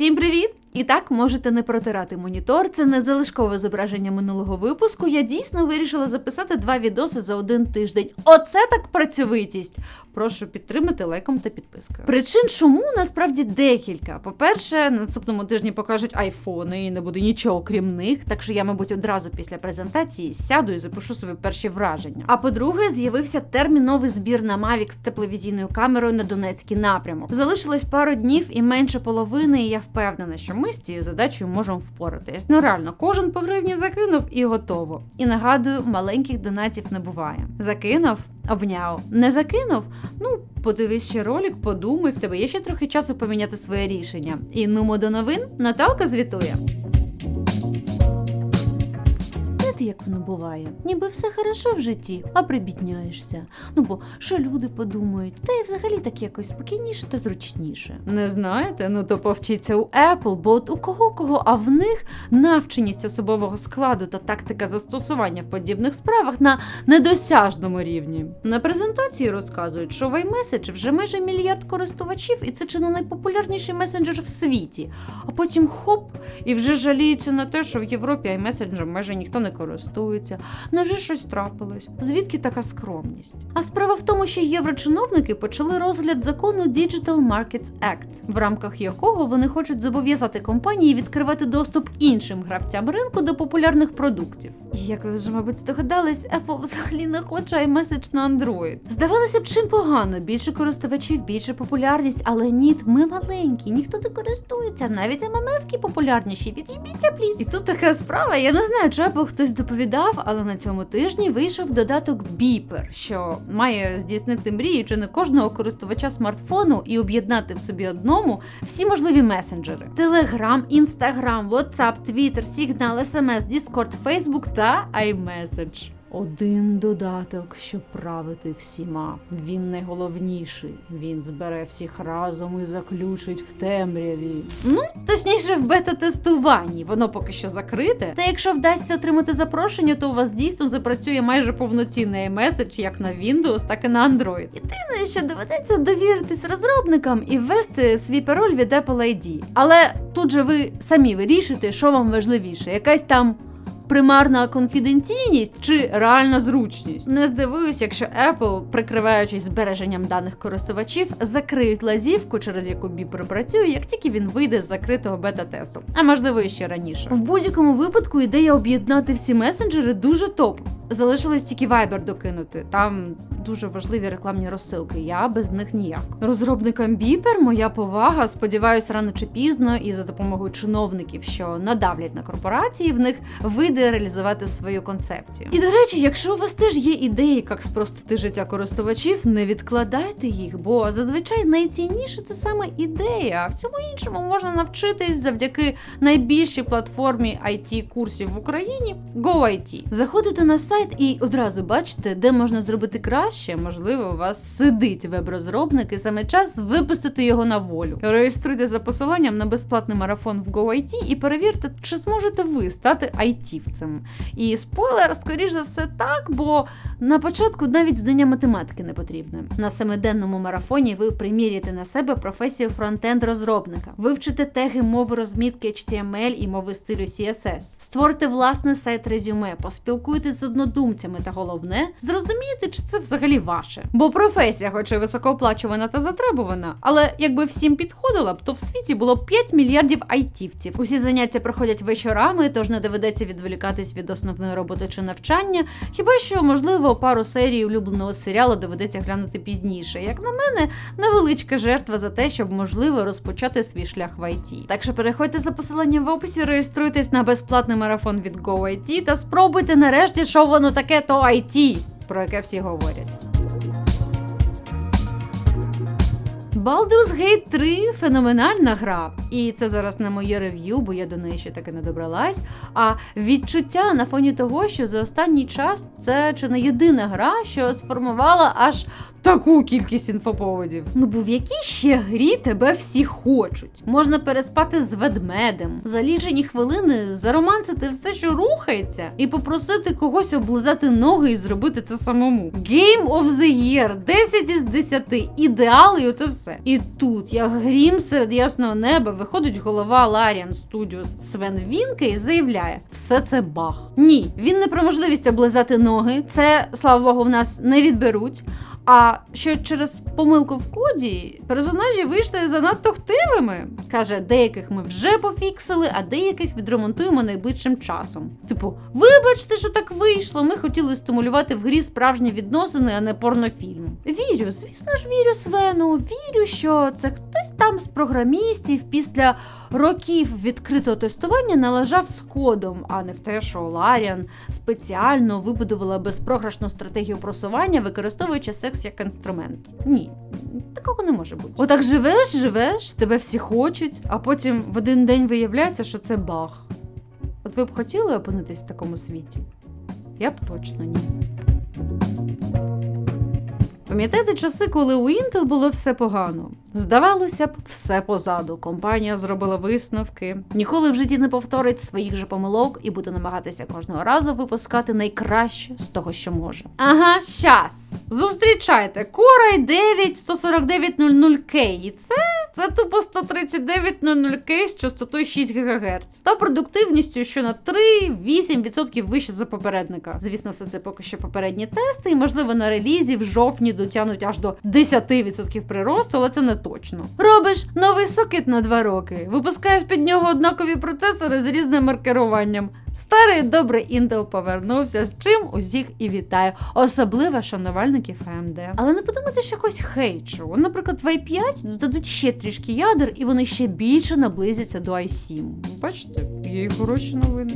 Всім привіт! І так можете не протирати монітор. Це не залишкове зображення минулого випуску. Я дійсно вирішила записати два відоси за один тиждень. Оце так працьовитість. Прошу підтримати лайком та підпискою. Причин чому насправді декілька. По-перше, на наступному тижні покажуть айфони і не буде нічого крім них. Так що я, мабуть, одразу після презентації сяду і запишу собі перші враження. А по-друге, з'явився терміновий збір на Mavic з тепловізійною камерою на Донецький напрямок. Залишилось пару днів і менше половини, і я впевнена, що ми з цією задачею можемо впоратись. Ну реально, кожен по гривні закинув і готово. І нагадую, маленьких донатів не буває. Закинув. Обняв, не закинув. Ну, подивись ще ролик, подумай, в тебе є ще трохи часу поміняти своє рішення. І нумо до новин Наталка звітує. Як воно буває? Ніби все хорошо в житті, а прибідняєшся. Ну бо що люди подумають, та й взагалі так якось спокійніше та зручніше. Не знаєте? Ну то повчіться у Apple, бо от у кого кого, а в них навченість особового складу та тактика застосування в подібних справах на недосяжному рівні. На презентації розказують, що в iMessage вже майже мільярд користувачів, і це чи не найпопулярніший месенджер в світі. А потім хоп, і вже жаліються на те, що в Європі iMessenger майже ніхто не користується. Невже щось трапилось? Звідки така скромність? А справа в тому, що єврочиновники почали розгляд закону Digital Markets Act, в рамках якого вони хочуть зобов'язати компанії відкривати доступ іншим гравцям ринку до популярних продуктів. І як ви вже, мабуть, здогадались, Apple взагалі не хоче iMessage на Android. Здавалося б, чим погано, більше користувачів, більше популярність, але ні, ми маленькі, ніхто не користується, навіть ММСки популярніші. Від'їбіться, пліс. І тут така справа. Я не знаю, чи Apple хтось доповідав, але на цьому тижні вийшов додаток Beeper, що має здійснити мрію чи не кожного користувача смартфону і об'єднати в собі одному всі можливі месенджери: Telegram, Instagram, WhatsApp, Twitter, Signal, SMS, Discord, Facebook та iMessage. Один додаток, щоб правити всіма. Він найголовніший. Він збере всіх разом і заключить в темряві. Ну, точніше, в бета-тестуванні. Воно поки що закрите. Та якщо вдасться отримати запрошення, то у вас дійсно запрацює майже повноцінний меседж як на Windows, так і на Android. Єдине, що доведеться довіритись розробникам і ввести свій пароль від Apple ID. Але тут же ви самі вирішите, що вам важливіше, якась там примарна конфіденційність чи реальна зручність. Не здивуюсь, якщо Apple, прикриваючись збереженням даних користувачів, закриють лазівку, через яку Beeper працює, як тільки він вийде з закритого бета-тесту, а можливо і ще раніше. В будь-якому випадку ідея об'єднати всі месенджери дуже топ. Залишилось тільки Viber докинути. Там дуже важливі рекламні розсилки. Я без них ніяк. Розробникам Beeper моя повага. Сподіваюсь, рано чи пізно, і за допомогою чиновників, що надавлять на корпорації, в них вийде реалізувати свою концепцію. І до речі, якщо у вас теж є ідеї, як спростити життя користувачів, не відкладайте їх, бо зазвичай найцінніше це саме ідея. А всьому іншому можна навчитись завдяки найбільшій платформі it курсів в Україні GoIT. Заходите на сайт і одразу бачите, де можна зробити краще. Можливо, у вас сидить веб-розробник, і саме час випустити його на волю. Реєструйте за посиланням на безплатний марафон в GoIT і перевірте, чи зможете ви стати айтівцем. І спойлер, скоріш за все, так, бо на початку навіть знання математики не потрібне. На семиденному марафоні ви приміряєте на себе професію фронтенд розробника, вивчите теги мови розмітки HTML і мови стилю CSS, створите власний сайт резюме, поспілкуйтесь з однодумцями, та головне, зрозумієте, чи це взагалі ваше. Бо професія, хоч і високооплачувана та затребувана, але якби всім підходила б, то в світі було б 5 мільярдів айтівців. Усі заняття проходять вечорами, тож не доведеться відволікатись від основної роботи чи навчання. Хіба що, можливо, пару серій улюбленого серіалу доведеться глянути пізніше. Як на мене, невеличка жертва за те, щоб можливо розпочати свій шлях в IT. Так що переходьте за посиланням в описі, реєструйтесь на безплатний марафон від GoIT та спробуйте нарешті, що воно таке, то IT, про яке всі говорять. Baldur's Gate 3 феноменальна гра. І це зараз не моє рев'ю, бо я до неї ще таки не добралась. А відчуття на фоні того, що за останній час це чи не єдина гра, що сформувала аж таку кількість інфоповодів. Ну бо в якій ще грі тебе всі хочуть? Можна переспати з ведмедем, за лічені хвилини заромансити все, що рухається, і попросити когось облизати ноги і зробити це самому. Game of the Year 10 із 10, ідеал і оце все. І тут, як грім серед ясного неба, виходить голова Larian Studios Свен Вінке і заявляє: все це баг. Ні, він не про можливість облизати ноги. Це слава Богу, в нас не відберуть. А що через помилку в коді персонажі вийшли занадто хтивими. Каже, деяких ми вже пофіксили, а деяких відремонтуємо найближчим часом. Типу, вибачте, що так вийшло. Ми хотіли стимулювати в грі справжні відносини, а не порнофільм. Вірю, звісно ж, вірю Свену. Вірю, що це хтось там з програмістів після років відкритого тестування налажав з кодом, а не в те, що Ларіан спеціально вибудувала безпрограшну стратегію просування, використовуючи секс як інструмент. Ні, такого не може бути. Отак живеш, живеш, тебе всі хочуть, а потім в один день виявляється, що це баг. От ви б хотіли опинитись в такому світі? Я б точно ні. Пам'ятаєте часи, коли у Intel було все погано? Здавалося б, все позаду. Компанія зробила висновки, ніколи в житті не повторить своїх же помилок і буде намагатися кожного разу випускати найкраще з того, що може. Ага, щас. Зустрічайте Core i9 14900K. І це, це тупо 13900K з частотою 6 ГГц та продуктивністю, що на 3-8% вище за попередника. Звісно, все це поки що попередні тести, і можливо на релізі в жовтні дотягнуть аж до 10% приросту, але це не точно. Робиш новий сокет на 2 роки, випускаєш під нього однакові процесори з різним маркеруванням. Старий добрий Intel повернувся, з чим усіх і вітаю, особливо шанувальників AMD. Але не подумайте, що якось хейчу. Наприклад, в i5 додадуть ще трішки ядер, і вони ще більше наблизяться до i7. Бачите, є й хороші новини.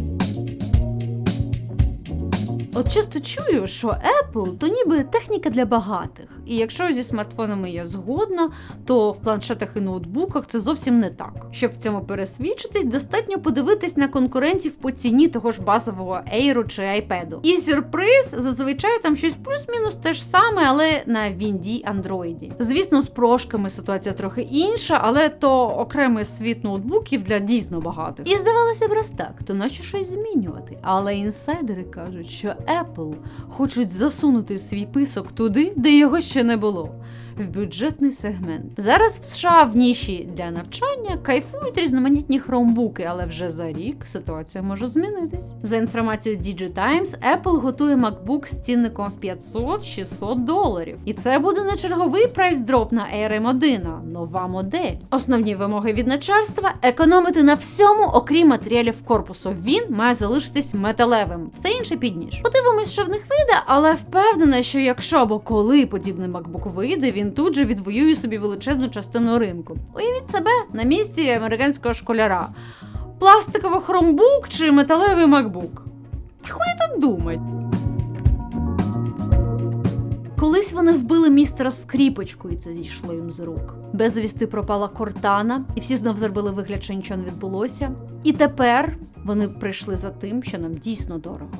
От часто чую, що Apple то ніби техніка для багатих. І якщо зі смартфонами я згодна, то в планшетах і ноутбуках це зовсім не так. Щоб в цьому пересвідчитись, достатньо подивитись на конкурентів по ціні того ж базового Air чи iPad. І сюрприз, зазвичай там щось плюс-мінус те ж саме, але на Вінді Android. Звісно, з прошками ситуація трохи інша, але то окремий світ ноутбуків для дійсно багатих. І здавалося б, раз так, то наче щось змінювати. Але інсайдери кажуть, що Apple хочуть засунути свій писок туди, де його ще не було. В бюджетний сегмент. Зараз в США в ніші для навчання кайфують різноманітні хромбуки, але вже за рік ситуація може змінитись. За інформацією DigiTimes, Apple готує MacBook з цінником в 500-600 доларів. І це буде не черговий прайс-дроп на ARM 1, а нова модель. Основні вимоги від начальства економити на всьому, окрім матеріалів корпусу. Він має залишитись металевим, все інше під ніж. Подивимось, що в них вийде, але впевнена, що якщо або коли подібний MacBook вийде, він тут же відвоює собі величезну частину ринку. Уявіть себе на місці американського школяра. Пластиковий хромбук чи металевий MacBook? Хулі тут думать. Колись вони вбили містера скріпочку, і це зійшло їм з рук. Безвісти пропала кортана, і всі знов зробили вигляд, що нічого не відбулося. І тепер вони прийшли за тим, що нам дійсно дорого.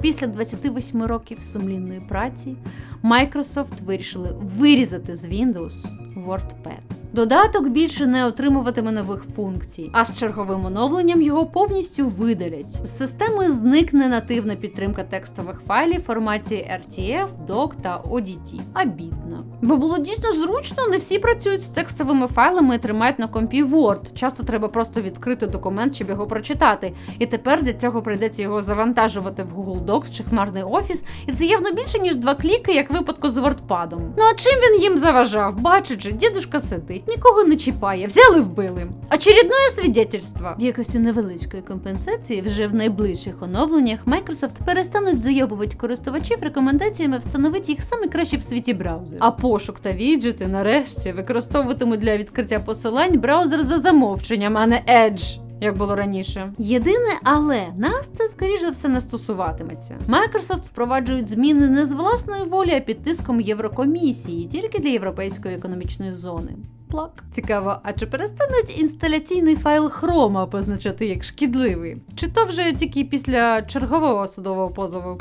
Після 28 років сумлінної праці Microsoft вирішили вирізати з Windows WordPad. Додаток більше не отримуватиме нових функцій, а з черговим оновленням його повністю видалять. З системи зникне нативна підтримка текстових файлів в форматі RTF, DOC та ODT. Обідно. Бо було дійсно зручно, не всі працюють з текстовими файлами і тримають на компі Word. Часто треба просто відкрити документ, щоб його прочитати. І тепер для цього прийдеться його завантажувати в Google Docs чи хмарний офіс, і це явно більше ніж два кліки, як випадку з WordPad. Ну а чим він їм заважав? Бачить дідушка сидить, нікого не чіпає, взяли вбили. Очередне свідетельство. В якості невеличкої компенсації вже в найближчих оновленнях Microsoft перестануть зайобувати користувачів рекомендаціями встановити їх саме краще в світі браузер. А пошук та віджити нарешті використовуватимуть для відкриття посилань браузер за замовченням, а не Edge. Як було раніше, єдине, але нас це скоріш за все не стосуватиметься. Microsoft впроваджують зміни не з власної волі, а під тиском Єврокомісії, тільки для європейської економічної зони. Плак. Цікаво, а чи перестануть інсталяційний файл Chrome позначати як шкідливий? Чи то вже тільки після чергового судового позову?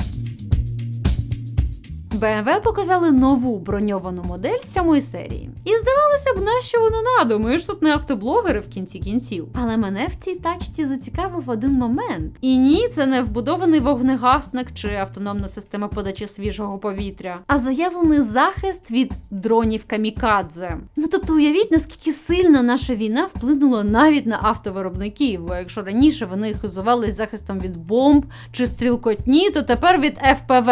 BMW показали нову броньовану модель сьомої серії. І здавалося б, на що воно надо? Ми ж тут не автоблогери в кінці кінців. Але мене в цій тачці зацікавив один момент. І ні, це не вбудований вогнегасник чи автономна система подачі свіжого повітря, а заявлений захист від дронів камікадзе. Ну тобто, уявіть, наскільки сильно наша війна вплинула навіть на автовиробників. Бо якщо раніше вони хизувались захистом від бомб чи стрілкотні, то тепер від ФПВ.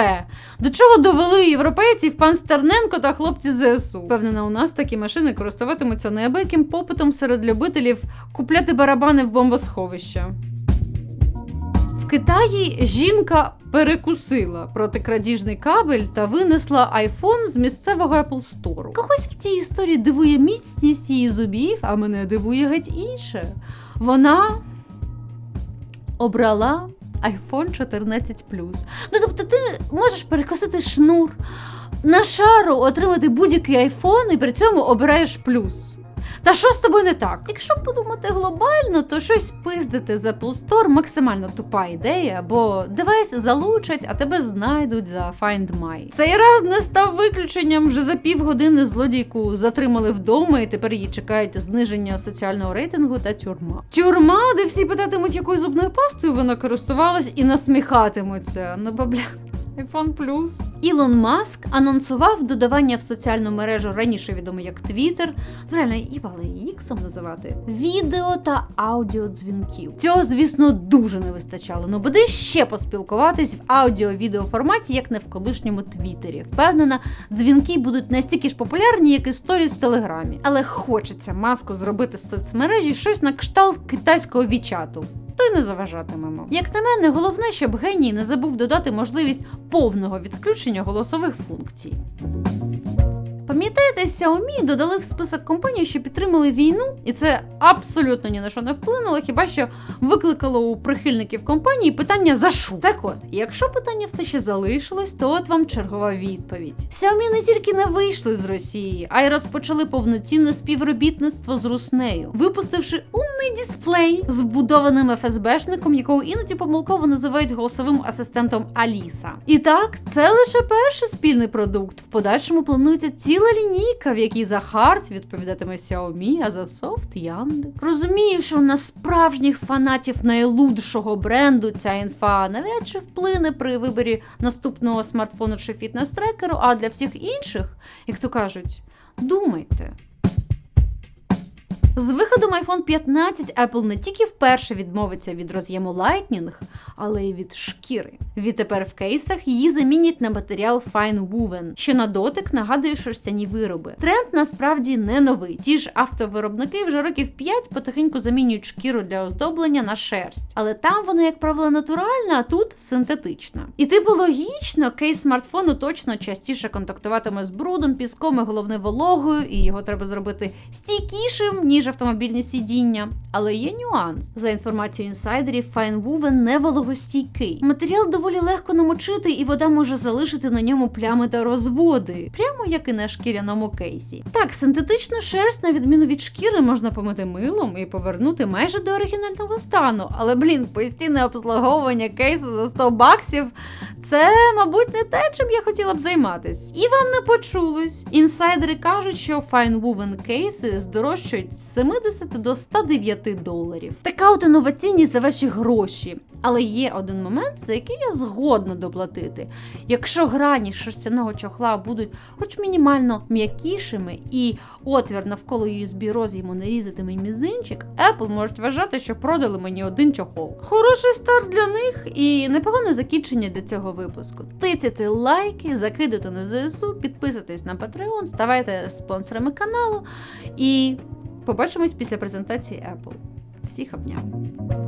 До чого довели європейців пан Стерненко та хлопці ЗСУ? Впевнена, у нас такі машини користуватимуться неабияким попитом серед любителів купляти барабани в бомбосховища. В Китаї жінка перекусила протикрадіжний кабель та винесла айфон з місцевого Apple Store. Когось в цій історії дивує міцність її зубів, а мене дивує геть інше. Вона обрала iPhone 14 Ну тобто, ти можеш перекосити шнур на шару, отримати будь-який айфон і при цьому обираєш плюс. Та що з тобою не так? Якщо подумати глобально, то щось пиздити з Apple Store максимально тупа ідея, бо девайс залучать, а тебе знайдуть за Find My. Цей раз не став виключенням. Вже за півгодини злодійку затримали вдома, і тепер її чекають зниження соціального рейтингу та тюрма. Тюрма, де всі питатимуть, якою зубною пастою вона користувалась, і насміхатимуться. Ну бабля. iPhone Plus. Ілон Маск анонсував додавання в соціальну мережу раніше відомо як Twitter, ну, реально їбали іксом називати відео та аудіодзвінків. Цього, звісно, дуже не вистачало. Ну буде ще поспілкуватись в аудіо-відео форматі, як не в колишньому Твіттері. Впевнена, дзвінки будуть настільки ж популярні, як і в Телеграмі. Але хочеться маску зробити з соцмережі щось на кшталт китайського вічату то й не заважатимемо. Як на мене, головне, щоб геній не забув додати можливість повного відключення голосових функцій. Пам'ятаєте, Xiaomi додали в список компаній, що підтримали війну, і це абсолютно ні на що не вплинуло, хіба що викликало у прихильників компанії питання за що? Так от, якщо питання все ще залишилось, то от вам чергова відповідь. Xiaomi не тільки не вийшли з Росії, а й розпочали повноцінне співробітництво з Руснею, випустивши умний дисплей з вбудованим ФСБшником, якого іноді помилково називають голосовим асистентом Аліса. І так, це лише перший спільний продукт. В подальшому планується ціла лінійка, в якій за хард відповідатиме Xiaomi, а за софт Янде. Розумію, що на справжніх фанатів найлудшого бренду ця інфа навряд чи вплине при виборі наступного смартфону чи фітнес-трекеру, а для всіх інших, як то кажуть, думайте. З виходом iPhone 15 Apple не тільки вперше відмовиться від роз'єму Lightning, але й від шкіри. Відтепер в кейсах її замінять на матеріал Fine Woven, що на дотик нагадує шерстяні вироби. Тренд насправді не новий. Ті ж автовиробники вже років 5 потихеньку замінюють шкіру для оздоблення на шерсть, але там вона, як правило, натуральна, а тут синтетична. І типу логічно, кейс смартфону точно частіше контактуватиме з брудом, піском і головне вологою, і його треба зробити стійкішим, ніж автомобільні сидіння. Але є нюанс. За інформацією інсайдерів, Woven не вологостійкий. Матеріал доволі легко намочити, і вода може залишити на ньому плями та розводи, прямо як і на шкіряному кейсі. Так, синтетичну шерсть, на відміну від шкіри, можна помити милом і повернути майже до оригінального стану. Але блін, постійне обслуговування кейсу за 100 баксів. Це, мабуть, не те, чим я хотіла б займатись. І вам не почулось. Інсайдери кажуть, що Woven кейси здорожчають з 70 до 109 доларів. Така от інноваційність за ваші гроші. Але є один момент, за який я згодна доплатити. Якщо грані шерстяного чохла будуть хоч мінімально м'якішими і отвір навколо USB роз'єму не різатиме мізинчик, Apple можуть вважати, що продали мені один чохол. Хороший старт для них і непогане закінчення для цього випуску. Тицяйте лайки, закидайте на ЗСУ, підписуйтесь на Patreon, ставайте спонсорами каналу і побачимось після презентації Apple. Всіх обняв!